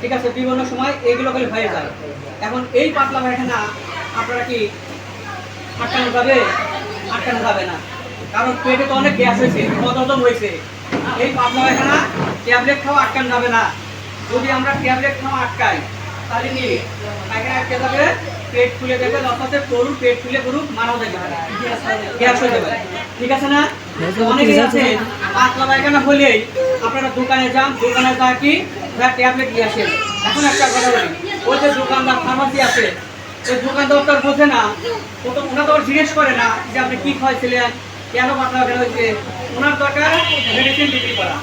ঠিক আছে বিভিন্ন সময় এইগুলো খালি হয়ে যায়। এখন এই পাতলা পায়খানা আপনারা কি আটকানো যাবে? আটকানো যাবে না। কারণ পেটে তো অনেক গ্যাস হয়েছে মদম হয়েছে। এই পাতলা পায়খানা ট্যাবলেট খাওয়া আটকানো যাবে না। যদি আমরা ট্যাবলেট খাওয়া আটকাই তাহলে কি পায়খানা আটকে যাবে? পেট ফুলে যাবে অর্থাৎ গরুর পেট ফুলে গরু মারাও যাবে গ্যাস হয়ে যাবে। ঠিক আছে না? অনেকেই আছে। পাতলা পায়খানা হলেই আপনারা দোকানে যান। দোকানে যা কি? ট্যাবলেট নিয়ে আসেন এখন একটা কথা বলি। ওই যে দোকানদার ফার্মাসি আছে, ওই দোকানদার তো আর বোঝে না। ও তো ওনা তো আর জিজ্ঞেস করে না যে আপনি কি খাওয়াইছিলেন, কেন পাতলা পায়খানা হয়েছে? ওনার দরকার মেডিসিন বিক্রি করা।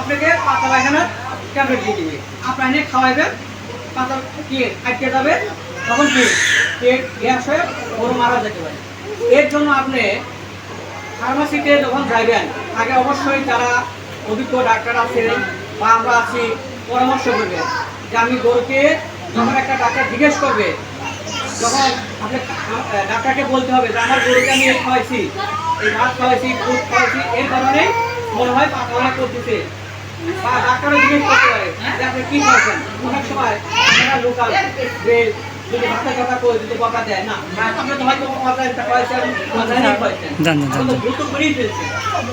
আপনাকে পাতলা পায়খানার ট্যাবলেট দিয়ে দিবে। আপনি এনে খাওয়াইবেন পাতলা কি আটকে যাবে, তখন কি? পেট গ্যাস হয়ে গরু মারা যেতে পারে। এর জন্য আপনি ফার্মাসিতে যখন যাইবেন, আগে অবশ্যই যারা অভিজ্ঞ ডাক্তার আছেন বা আমরা আছি পরামর্শ করবেন যে আমি গরুকে যখন একটা ডাক্তার জিজ্ঞেস করবে যখন আপনি ডাক্তারকে বলতে হবে যে আমার গরুকে আমি খাওয়াইছি এই ভাত খাওয়াইছি দুধ খাওয়াইছি এই কারণে মনে হয় পাতলা করতেছে। বা ডাক্তারও জিজ্ঞেস করতে পারে যে আপনি কি খাওয়াচ্ছেন অনেক সময় আপনারা লোকাল যে যদি ভাতের কথা কই যদি কথা দেয় না আপনি তো হয়তো কথা খাওয়াইছেন। দ্রুত করেই ফেলছেন।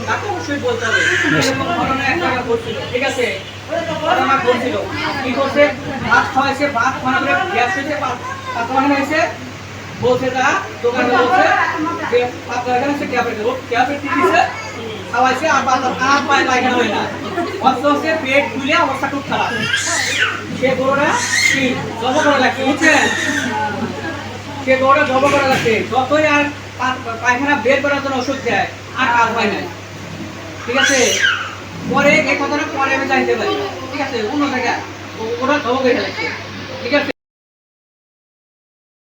তাকে খাওয়াইছে আর পায়ে পায়খানা হয় না সে পেট ফুলে অবস্থা খুব সে গরুটা কি জব করা লাগছে বুঝছেন সে গরুটা জব করা লাগছে যতই আর পায়খানা বের করার জন্য ওষুধ দেয়, আর কাজ হয় নাই। ঠিক আছে? পরে এই কথাটা পরে আমি জানতে পারি। ঠিক আছে? অন্য জায়গায়। ওরা ঠিক আছে?